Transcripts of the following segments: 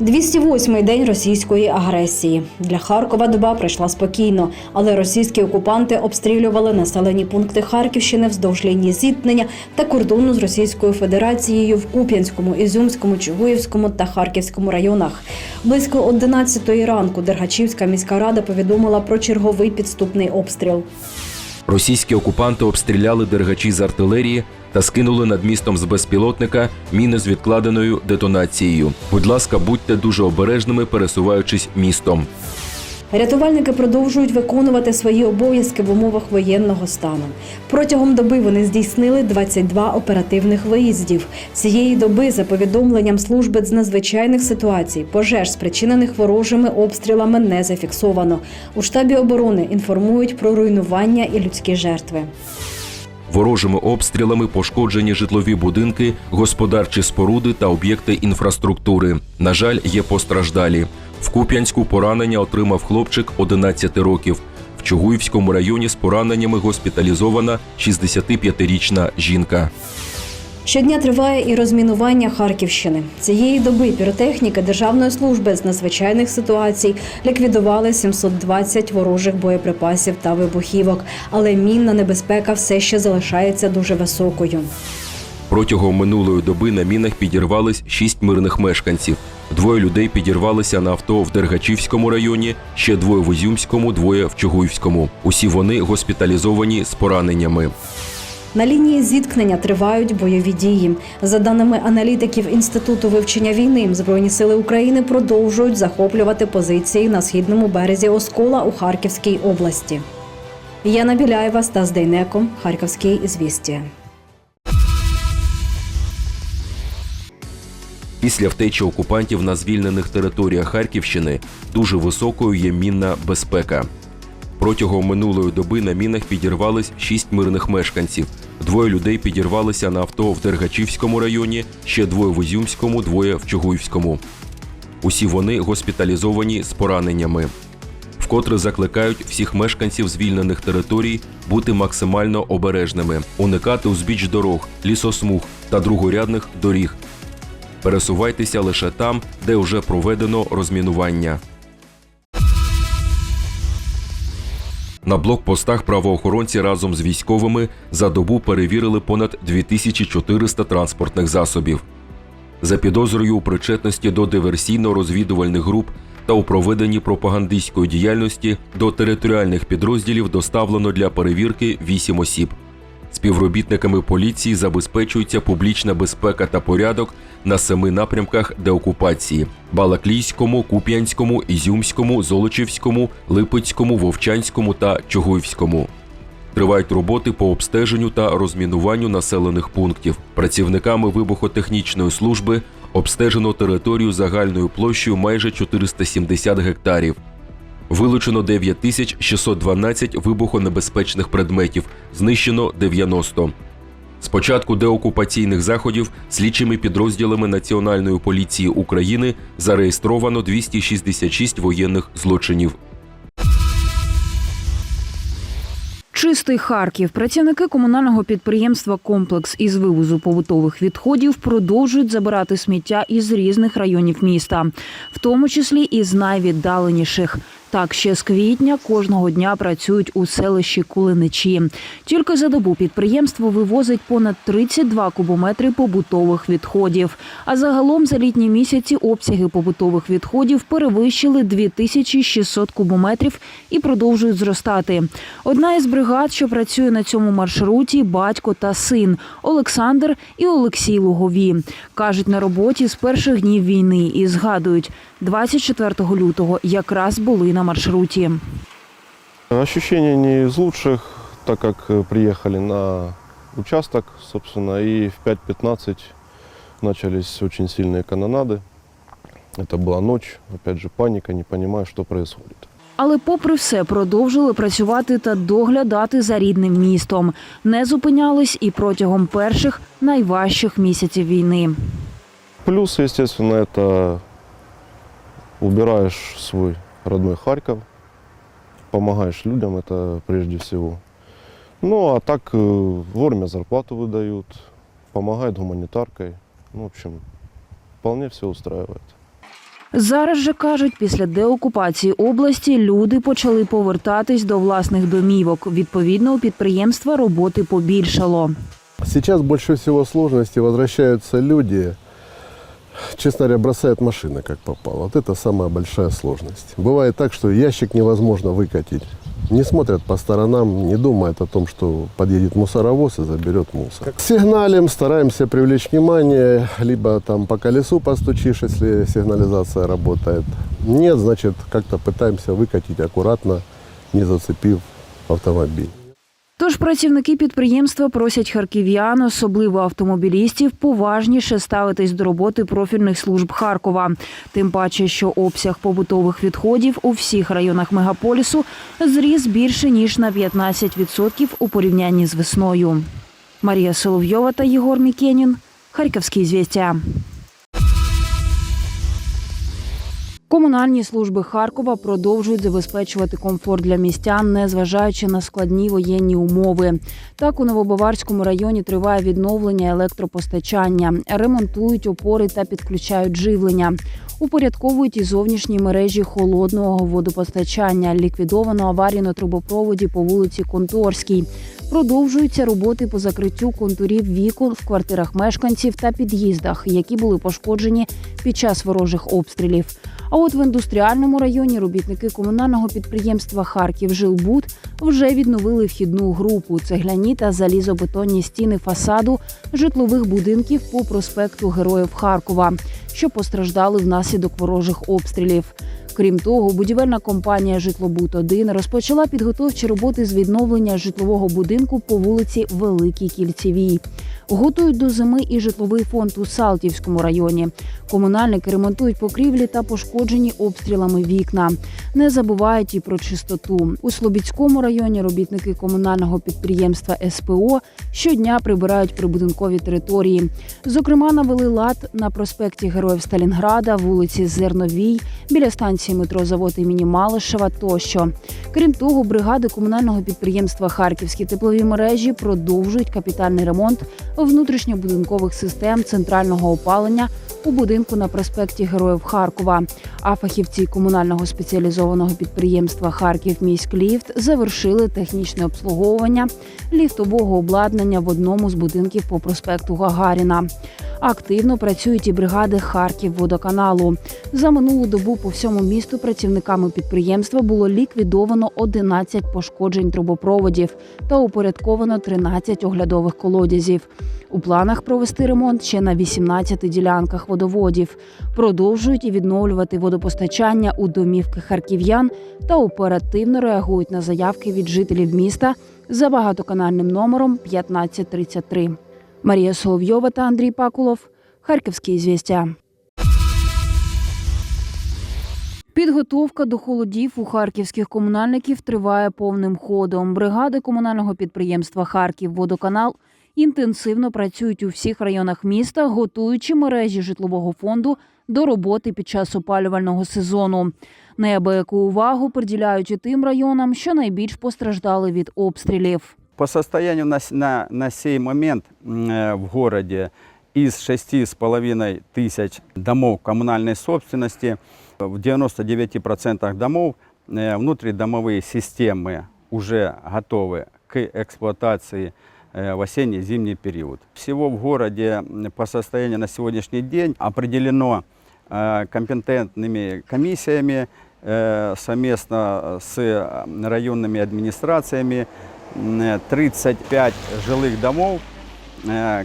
208-й день російської агресії. Для Харкова доба пройшла спокійно, але російські окупанти обстрілювали населені пункти Харківщини вздовж лінії зіткнення та кордону з Російською Федерацією в Куп'янському, Ізюмському, Чугуївському та Харківському районах. Близько 11-ї ранку Дергачівська міська рада повідомила про черговий підступний обстріл. Російські окупанти обстріляли дергачі з артилерії та скинули над містом з безпілотника міни з відкладеною детонацією. Будь ласка, будьте дуже обережними, пересуваючись містом. Рятувальники продовжують виконувати свої обов'язки в умовах воєнного стану. Протягом доби вони здійснили 22 оперативних виїздів. Цієї доби, за повідомленням служби з надзвичайних ситуацій, пожеж, спричинених ворожими обстрілами, не зафіксовано. У штабі оборони інформують про руйнування і людські жертви. Ворожими обстрілами пошкоджені житлові будинки, господарчі споруди та об'єкти інфраструктури. На жаль, є постраждалі. В Куп'янську поранення отримав хлопчик 11 років. В Чугуївському районі з пораненнями госпіталізована 65-річна жінка. Щодня триває і розмінування Харківщини. Цієї доби піротехніки Державної служби з надзвичайних ситуацій ліквідували 720 ворожих боєприпасів та вибухівок, але мінна небезпека все ще залишається дуже високою. Протягом минулої доби на мінах підірвались шість мирних мешканців. Двоє людей підірвалися на авто в Дергачівському районі, ще двоє в Ізюмському, двоє в Чугуївському. Усі вони госпіталізовані з пораненнями. На лінії зіткнення тривають бойові дії. За даними аналітиків Інституту вивчення війни, Збройні сили України продовжують захоплювати позиції на східному березі Оскола у Харківській області. Яна Біляєва, Стас Дейнеко, Харківський ізвістія. Після втечі окупантів на звільнених територіях Харківщини дуже високою є мінна безпека. Протягом минулої доби на мінах підірвались шість мирних мешканців. Двоє людей підірвалися на авто в Дергачівському районі, ще двоє в Ізюмському, двоє в Чугуївському. Усі вони госпіталізовані з пораненнями. Вкотре закликають всіх мешканців звільнених територій бути максимально обережними, уникати узбіч дорог, лісосмуг та другорядних доріг. Пересувайтеся лише там, де вже проведено розмінування. На блокпостах правоохоронці разом з військовими за добу перевірили понад 2400 транспортних засобів. За підозрою у причетності до диверсійно-розвідувальних груп та у проведенні пропагандистської діяльності до територіальних підрозділів доставлено для перевірки 8 осіб. Співробітниками поліції забезпечується публічна безпека та порядок на семи напрямках деокупації: Балаклійському, Куп'янському, Ізюмському, Золочівському, Липецькому, Вовчанському та Чугуївському. Тривають роботи по обстеженню та розмінуванню населених пунктів. Працівниками вибухотехнічної служби обстежено територію загальною площею майже 470 гектарів. Вилучено 9612 вибухонебезпечних предметів, знищено 90. З початку деокупаційних заходів слідчими підрозділами Національної поліції України зареєстровано 266 воєнних злочинів. Чистий Харків. Працівники комунального підприємства Комплекс із вивозу побутових відходів продовжують забирати сміття із різних районів міста, в тому числі і з найвіддаленіших. Так, ще з квітня кожного дня працюють у селищі Кулиничі. Тільки за добу підприємство вивозить понад 32 кубометри побутових відходів. А загалом за літні місяці обсяги побутових відходів перевищили 2600 кубометрів і продовжують зростати. Одна із бригад, що працює на цьому маршруті, батько та син Олександр і Олексій Лугові. кажуть на роботі з перших днів війни і згадують, 24 лютого якраз були на маршруті. Ощущения не из лучших, так как э, приехали на участок, собственно, и в 5.15 начались очень сильные канонады. Это была ночь, опять же, паника, не понимаю, что происходит. Але, попри все, продовжили працювати та доглядати за рідним містом. Не зупинялись і протягом перших найважчих місяців війни. Плюс, естественно, это убираешь свой родной Харьков, помогаешь людям, это прежде всего. Ну, а так э, вовремя зарплату выдают, помогают гуманитаркой. Ну, в общем, вполне все устраивает. Зараз же кажуть, після деокупації області люди почали повертатись до власних домівок. Відповідно, у підприємства роботи побільшало. Сейчас больше всего сложностей возвращаются люди, честно говоря, бросают машины как попало. Вот это самая большая сложность. Бывает так, что ящик невозможно выкатить. Не смотрят по сторонам, не думают о том, что подъедет мусоровоз и заберет мусор. Сигналим, стараемся привлечь внимание, либо там по колесу постучишь, если сигнализация работает. Нет, значит, как-то пытаемся выкатить аккуратно, не зацепив автомобиль. Тож працівники підприємства просять харків'ян, особливо автомобілістів, поважніше ставитись до роботи профільних служб Харкова. Тим паче, що обсяг побутових відходів у всіх районах мегаполісу зріс більше ніж на 15% у порівнянні з весною. Марія Соловйова та Єгор Мікенін. Харківські звістя. Комунальні служби Харкова продовжують забезпечувати комфорт для містян, незважаючи на складні воєнні умови. Так у Новобаварському районі триває відновлення електропостачання, ремонтують опори та підключають живлення. Упорядковують і зовнішні мережі холодного водопостачання. Ліквідовано аварію на трубопроводі по вулиці Конторській. Продовжуються роботи по закриттю контурів вікон в квартирах мешканців та під'їздах, які були пошкоджені під час ворожих обстрілів. А от в індустріальному районі робітники комунального підприємства Харків Жилбуд вже відновили вхідну групу цегляні та залізобетонні стіни фасаду житлових будинків по проспекту Героїв Харкова, що постраждали внаслідок ворожих обстрілів. Крім того, будівельна компанія Житлобуд 1 розпочала підготовчі роботи з відновлення житлового будинку по вулиці Великій Кільцевій. Готують до зими і житловий фонд у Салтівському районі. Комунальники ремонтують покрівлі та пошкоджені обстрілами вікна. Не забувають і про чистоту. У Слобідському районі робітники комунального підприємства СПО щодня прибирають прибудинкові території. Зокрема, навели лад на проспекті Героїв Сталінграда, вулиці Зерновій, біля станції метро завод імені Малишева тощо. Крім того, бригади комунального підприємства Харківські теплові мережі продовжують капітальний ремонт внутрішньобудинкових систем центрального опалення у будинку на проспекті Героїв Харкова. А фахівці комунального спеціалізованого підприємства Харків міськліфт завершили технічне обслуговування ліфтового обладнання в одному з будинків по проспекту Гагаріна. Активно працюють і бригади Харків водоканалу. За минулу добу по всьому місту працівниками підприємства було ліквідовано 11 пошкоджень трубопроводів та упорядковано 13 оглядових колодязів. У планах провести ремонт ще на 18 ділянках водоводів. Продовжують і відновлювати водопостачання у домівки харків'ян та оперативно реагують на заявки від жителів міста за багатоканальним номером 1533. Марія Соловйова та Андрій Пакулов. Харківські звістя. Підготовка до холодів у харківських комунальників триває повним ходом. Бригади комунального підприємства Харків Водоканал інтенсивно працюють у всіх районах міста, готуючи мережі житлового фонду до роботи під час опалювального сезону. Неабияку увагу приділяють і тим районам, що найбільш постраждали від обстрілів. По состоянию на, на, на сей момент э, в городе из 6,5 тысяч домов коммунальной собственности в 99% домов э, внутридомовые системы уже готовы к эксплуатации э, в осенне-зимний период. Всего в городе по состоянию на сегодняшний день определено э, компетентными комиссиями совместно с районными администрациями м, 35 жилых домов,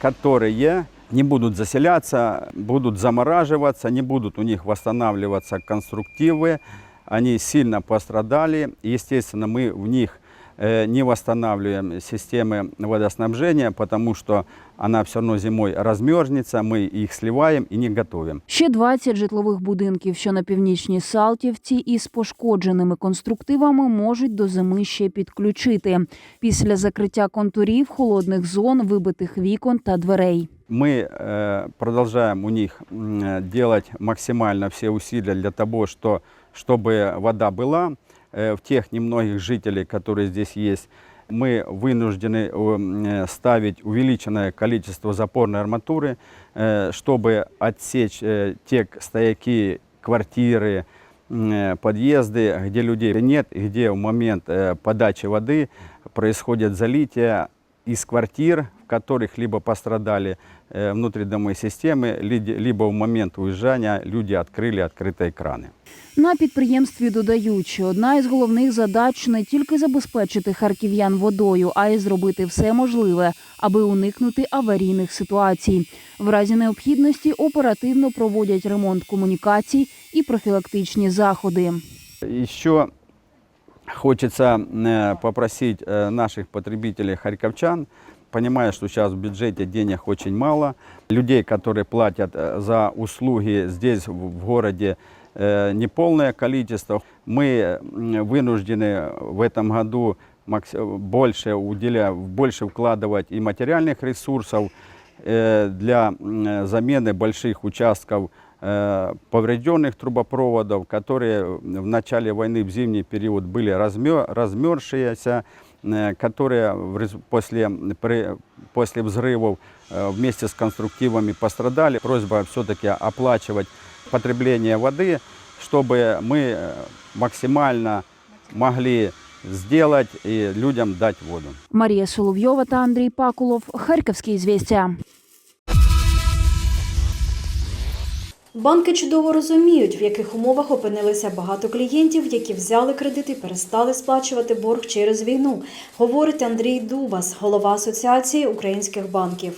которые не будут заселяться, будут замораживаться, не будут у них восстанавливаться конструктивы. Они сильно пострадали. Естественно, мы в них э, не восстанавливаем системы водоснабжения, потому что она все равно зимой размерзнется, мы их сливаем и не готовим. Ще 20 житлових будинків, що на північній Салтівці, із пошкодженими конструктивами можуть до зими ще підключити після закриття контурів, холодних зон, вибитих вікон та дверей. Мы э, продолжаем у них э, делать максимально все усилия для того, что, чтобы вода была. Э, в тех немногих жителей, которые здесь есть, мы вынуждены ставить увеличенное количество запорной арматуры, чтобы отсечь те стояки, квартиры, подъезды, где людей нет, где в момент подачи воды происходит залитие из квартир, в которых либо пострадали э, внутридомовые системы, лиди- либо в момент уезжания люди открыли открытые краны. На підприємстві додають, що одна із головних задач не тільки забезпечити харків'ян водою, а й зробити все можливе, аби уникнути аварійних ситуацій. В разі необхідності оперативно проводять ремонт комунікацій і профілактичні заходи. Еще хочется э, попросить э, наших потребителей харьковчан, понимая, что сейчас в бюджете денег очень мало, людей, которые платят э, за услуги здесь, в городе, э, неполное количество. Мы вынуждены в этом году макс- больше, уделя, больше вкладывать и материальных ресурсов э, для замены больших участков э, поврежденных трубопроводов, которые в начале войны в зимний период были размер, э, которые в рез- после, при- после взрывов э, вместе с конструктивами пострадали. Просьба все-таки оплачивать потребление воды, чтобы мы э, максимально могли сделать и людям дать воду. Марія Соловйова та Андрій Пакулов. Харківські звістя. Банки чудово розуміють, в яких умовах опинилися багато клієнтів, які взяли кредит і перестали сплачувати борг через війну, говорить Андрій Дубас, голова Асоціації українських банків.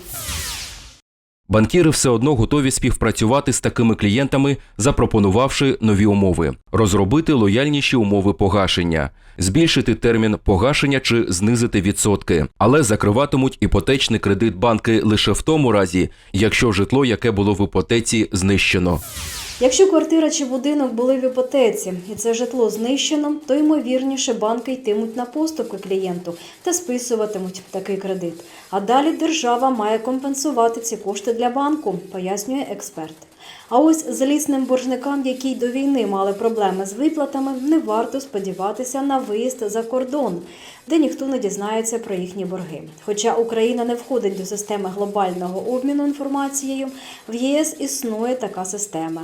Банкіри все одно готові співпрацювати з такими клієнтами, запропонувавши нові умови, розробити лояльніші умови погашення, збільшити термін погашення чи знизити відсотки, але закриватимуть іпотечний кредит банки лише в тому разі, якщо житло, яке було в іпотеці, знищено. Якщо квартира чи будинок були в іпотеці і це житло знищено, то ймовірніше банки йтимуть на поступки клієнту та списуватимуть такий кредит. А далі держава має компенсувати ці кошти для банку, пояснює експерт. А ось злісним боржникам, які до війни мали проблеми з виплатами, не варто сподіватися на виїзд за кордон, де ніхто не дізнається про їхні борги. Хоча Україна не входить до системи глобального обміну інформацією, в ЄС існує така система.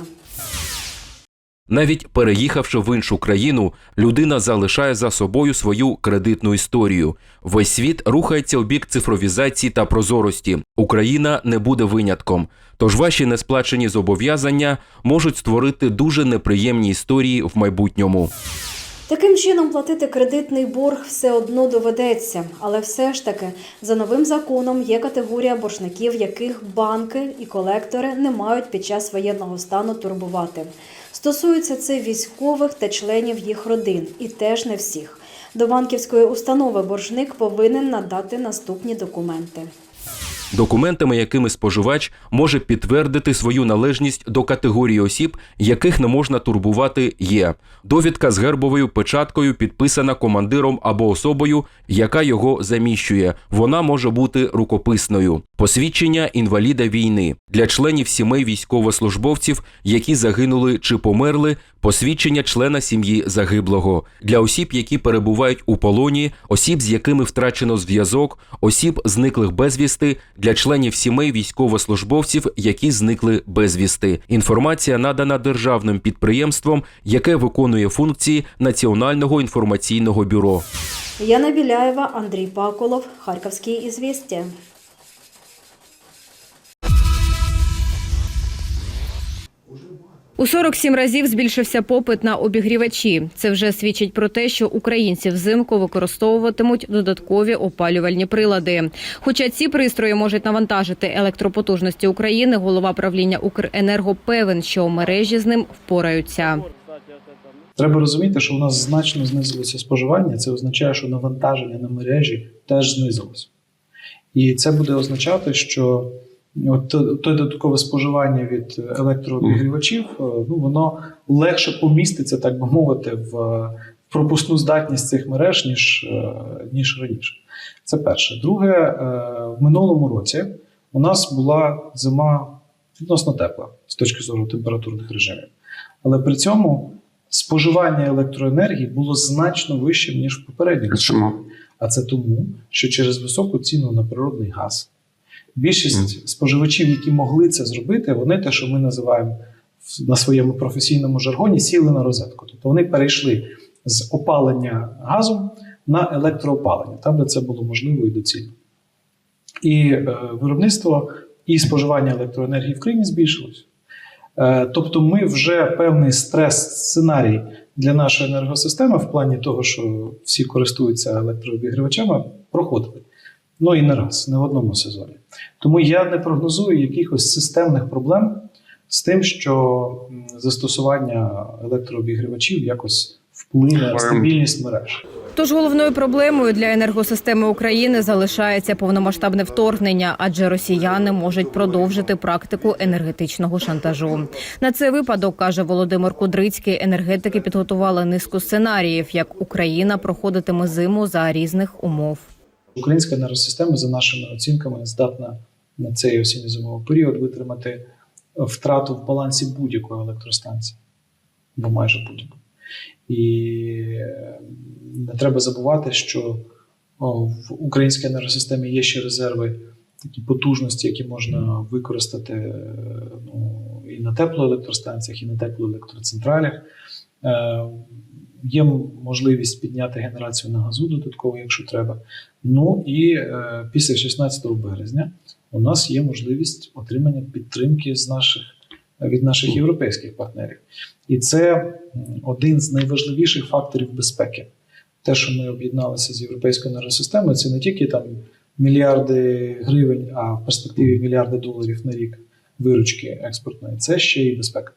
Навіть переїхавши в іншу країну, людина залишає за собою свою кредитну історію. Весь світ рухається у бік цифровізації та прозорості. Україна не буде винятком. Тож ваші несплачені зобов'язання можуть створити дуже неприємні історії в майбутньому. Таким чином, платити кредитний борг все одно доведеться, але все ж таки за новим законом є категорія боржників, яких банки і колектори не мають під час воєнного стану турбувати. Стосується це військових та членів їх родин, і теж не всіх. До банківської установи боржник повинен надати наступні документи. Документами, якими споживач може підтвердити свою належність до категорії осіб, яких не можна турбувати, є довідка з гербовою печаткою, підписана командиром або особою, яка його заміщує. Вона може бути рукописною. Посвідчення інваліда війни для членів сімей військовослужбовців, які загинули чи померли. Посвідчення члена сім'ї загиблого для осіб, які перебувають у полоні, осіб, з якими втрачено зв'язок, осіб, зниклих безвісти, для членів сімей військовослужбовців, які зникли безвісти. Інформація надана державним підприємством, яке виконує функції Національного інформаційного бюро. Яна Біляєва, Андрій Паколов, Харківські ізвістя. У 47 разів збільшився попит на обігрівачі. Це вже свідчить про те, що українці взимку використовуватимуть додаткові опалювальні прилади. Хоча ці пристрої можуть навантажити електропотужності України, голова правління Укренерго певен, що мережі з ним впораються. Треба розуміти, що у нас значно знизилося споживання. Це означає, що навантаження на мережі теж знизилося. І це буде означати, що от те- додаткове споживання від електрообігрівачів, е, ну воно легше поміститься, так би мовити, в е, пропускну здатність цих мереж, ніж, е, ніж раніше. Це перше. Друге, в минулому році у нас була зима відносно тепла з точки зору температурних режимів. Але при цьому споживання електроенергії було значно вищим, ніж в попередніх. Чому? А це тому, що через високу ціну на природний газ більшість споживачів, які могли це зробити, вони те, що ми називаємо на своєму професійному жаргоні сіли на розетку. Тобто вони перейшли з опалення газом на електроопалення, там, де це було можливо і доцільно. І е, виробництво і споживання електроенергії в країні збільшилось. Е, тобто, ми вже певний стрес-сценарій для нашої енергосистеми в плані того, що всі користуються електрообігрівачами, проходили. Ну і не раз, не в одному сезоні. Тому я не прогнозую якихось системних проблем з тим, що застосування електрообігрівачів якось вплине на стабільність мереж. Тож головною проблемою для енергосистеми України залишається повномасштабне вторгнення, адже росіяни можуть продовжити практику енергетичного шантажу. На цей випадок каже Володимир Кудрицький. Енергетики підготували низку сценаріїв, як Україна проходитиме зиму за різних умов. Українська енергосистема, за нашими оцінками, здатна на цей осінньо-зимовий період витримати втрату в балансі будь-якої електростанції, бо майже будь-яку. І е, не треба забувати, що в українській енергосистемі є ще резерви, такі потужності, які можна використати е, ну, і на теплоелектростанціях, і на теплоелектроцентралях. Є можливість підняти генерацію на газу додатково, якщо треба. Ну і е, після 16 березня у нас є можливість отримання підтримки з наших, від наших європейських партнерів. І це один з найважливіших факторів безпеки. Те, що ми об'єдналися з європейською енергосистемою, це не тільки там мільярди гривень, а в перспективі мільярди доларів на рік виручки експортної, це ще й безпека.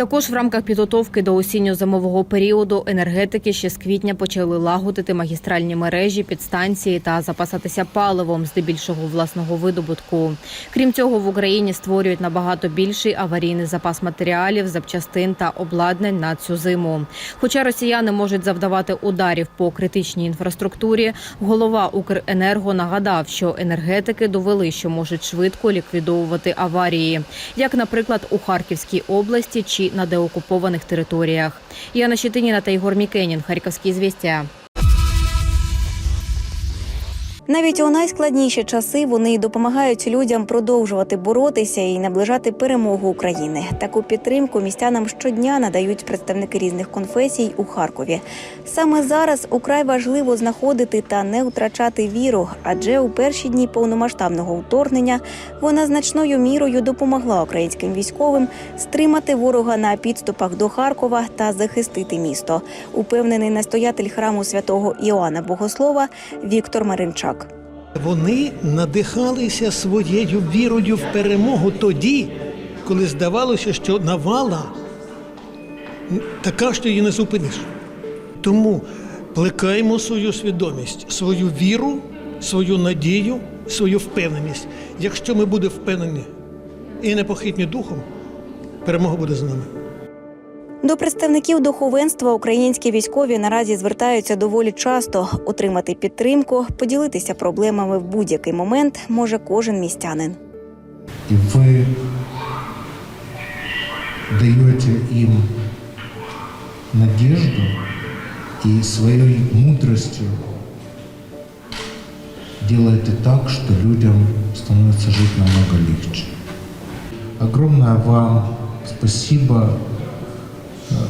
Також в рамках підготовки до осінньо-зимового періоду енергетики ще з квітня почали лагодити магістральні мережі, підстанції та запасатися паливом, здебільшого власного видобутку. Крім цього, в Україні створюють набагато більший аварійний запас матеріалів, запчастин та обладнань на цю зиму. Хоча росіяни можуть завдавати ударів по критичній інфраструктурі, голова Укренерго нагадав, що енергетики довели, що можуть швидко ліквідовувати аварії, як, наприклад, у Харківській області чи на деокупованих територіях. Яна Щетиніна та Ігор Мікенін, Харківські звістя. Навіть у найскладніші часи вони допомагають людям продовжувати боротися і наближати перемогу України. Таку підтримку містянам щодня надають представники різних конфесій у Харкові. Саме зараз украй важливо знаходити та не втрачати віру, адже у перші дні повномасштабного вторгнення вона значною мірою допомогла українським військовим стримати ворога на підступах до Харкова та захистити місто. Упевнений настоятель храму святого Іоанна Богослова Віктор Маринчак. Вони надихалися своєю вірою в перемогу тоді, коли здавалося, що навала така, що її не зупиниш. Тому плекаємо свою свідомість, свою віру, свою надію, свою впевненість. Якщо ми будемо впевнені і непохитні духом, перемога буде з нами. До представників духовенства українські військові наразі звертаються доволі часто. Отримати підтримку, поділитися проблемами в будь-який момент може кожен містянин. и вы даете им надежду и своей мудростью делаете так, что людям становится жить намного легче. Огромное вам спасибо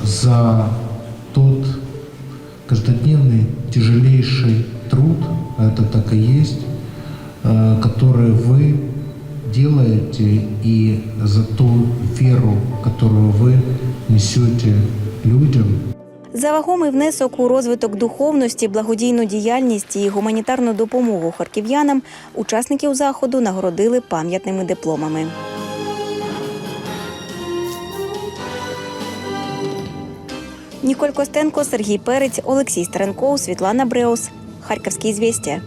за тот каждодневный тяжелейший труд, а это так и есть, э, который вы делаете и за ту веру, которую вы несете людям. За вагомий внесок у розвиток духовності, благодійну діяльність і гуманітарну допомогу харків'янам учасників заходу нагородили пам'ятними дипломами. Ніколь Костенко, Сергій Перець, Олексій Старенков, Світлана Бреус. Харківські звістя.